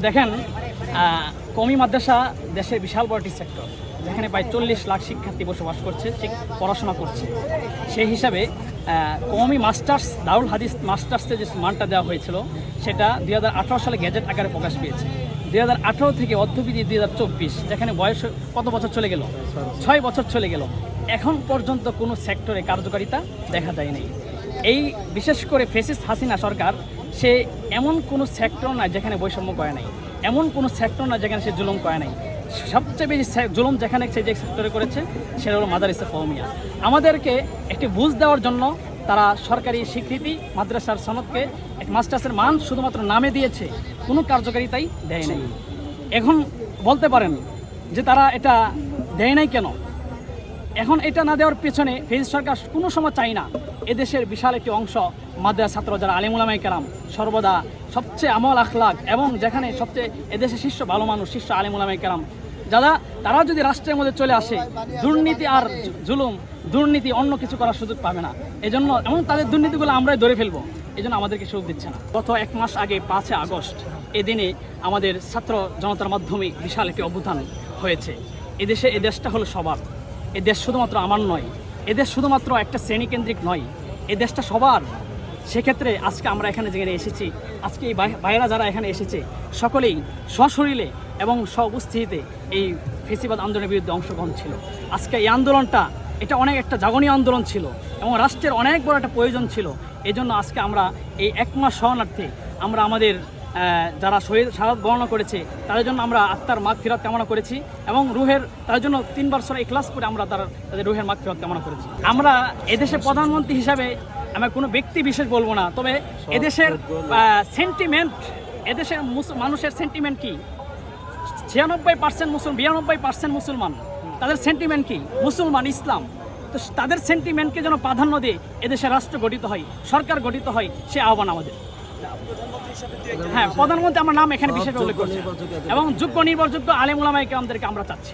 দেখেন কমি মাদ্রাসা দেশের বিশাল বড় একটি সেক্টর যেখানে প্রায় চল্লিশ লাখ শিক্ষার্থী বসবাস করছে পড়াশোনা করছে। সেই হিসাবে কমি মাস্টার্স, দারুল হাদিস মাস্টার্সে যে মানটা দেওয়া হয়েছিল, সেটা দুই হাজার আঠেরো সালে গ্যাজেট আকারে প্রকাশ পেয়েছে। দুই হাজার আঠেরো থেকে অর্থবিধি দুই হাজার চব্বিশ, যেখানে বয়স কত বছর চলে গেল? ছয় বছর চলে গেল। এখন পর্যন্ত কোনো সেক্টরে কার্যকারিতা দেখা যায়নি এই, বিশেষ করে ফেসিস হাসিনা সরকার সে এমন কোনো সেক্টর না যেখানে বৈষম্য করে নাই। এমন কোনো সেক্টর না যেখানে সে জুলুম করে নাই। সবচেয়ে বেশি জুলুম যেখানে সে যে সেক্টরে করেছে, সেটা হলো মাদারিসা কৌমিয়া আমাদেরকে একটি বুঝ দেওয়ার জন্য তারা সরকারি স্বীকৃতি মাদ্রাসার সনদকে এক মাস্টার্সের মান শুধুমাত্র নামে দিয়েছে, কোনো কার্যকারিতাই দেয় নাই। এখন বলতে পারেন যে তারা এটা দেয় নাই কেন? এখন এটা না দেওয়ার পেছনে ফেজ সরকার কোনো সময় চাই না। এদেশের বিশাল একটি অংশ মাদ্রাসা ছাত্র যারা আলিমুলামাই কেরাম, সর্বদা সবচেয়ে আমল আখলাক এবং যেখানে সবচেয়ে এদেশের শীর্ষ ভালো মানুষ, শীর্ষ আলিমুলামাই কেরাম, যারা, তারা যদি রাষ্ট্রের মধ্যে চলে আসে, দুর্নীতি আর জুলুম, দুর্নীতি অন্য কিছু করার সুযোগ পাবে না। এজন্য এবং তাদের দুর্নীতিগুলো আমরাই ধরে ফেলব এই জন্য আমাদেরকে সুযোগ দিচ্ছে না। গত এক মাস আগে, পাঁচই আগস্ট, এদিনে আমাদের ছাত্র জনতার মাধ্যমে বিশাল একটি অভ্যুত্থান হয়েছে। এদেশে, এ দেশটা হলো সবার এ দেশ শুধুমাত্র আমার নয়, এ দেশ শুধুমাত্র একটা শ্রেণীকেন্দ্রিক নয়, এ দেশটা সবার। সেক্ষেত্রে আজকে আমরা এখানে যেখানে এসেছি, আজকে এই ভাইয়েরা যারা এখানে এসেছে, সকলেই সশরীরে এবং স্ব উপস্থিতিতে এই ফেসিবাদ আন্দোলনের বিরুদ্ধে অংশগ্রহণ ছিল। আজকে এই আন্দোলনটা, এটা অনেক একটা জাগনীয় আন্দোলন ছিল এবং রাষ্ট্রের অনেক বড় একটা প্রয়োজন ছিল। এই জন্য আজকে আমরা এই এক মাস শরণার্থে আমরা আমাদের যারা শহীদ, শাহাদ বর্ণনা করেছে, তাদের জন্য আমরা আত্মার মাগ ফিরত কামনা করেছি এবং রুহের তাদের জন্য তিনবার সরে ক্লাস করে আমরা তার, তাদের রুহের মাগ ফিরত কামনা করেছি। আমরা এদেশের প্রধানমন্ত্রী হিসাবে আমরা কোনো ব্যক্তি বিশেষ বলব না, তবে এদেশের সেন্টিমেন্ট এদেশের মানুষের সেন্টিমেন্ট কি? ছিয়ানব্বই পার্সেন্ট মুসলমান, বিরানব্বই পার্সেন্ট মুসলমান, তাদের সেন্টিমেন্ট কি? মুসলমান, ইসলাম। তো তাদের সেন্টিমেন্টকে যেন প্রাধান্য দিয়ে এদেশে রাষ্ট্র গঠিত হয়, সরকার গঠিত হয়, সে আহ্বান আমাদের। হ্যাঁ প্রধানমন্ত্রী আমার নাম এখানে বিশেষ উল্লেখ করছে এবং যোগ্য নির্ভরযোগ্য আলেমুলামাইকে আমাদেরকে আমরা চাচ্ছি।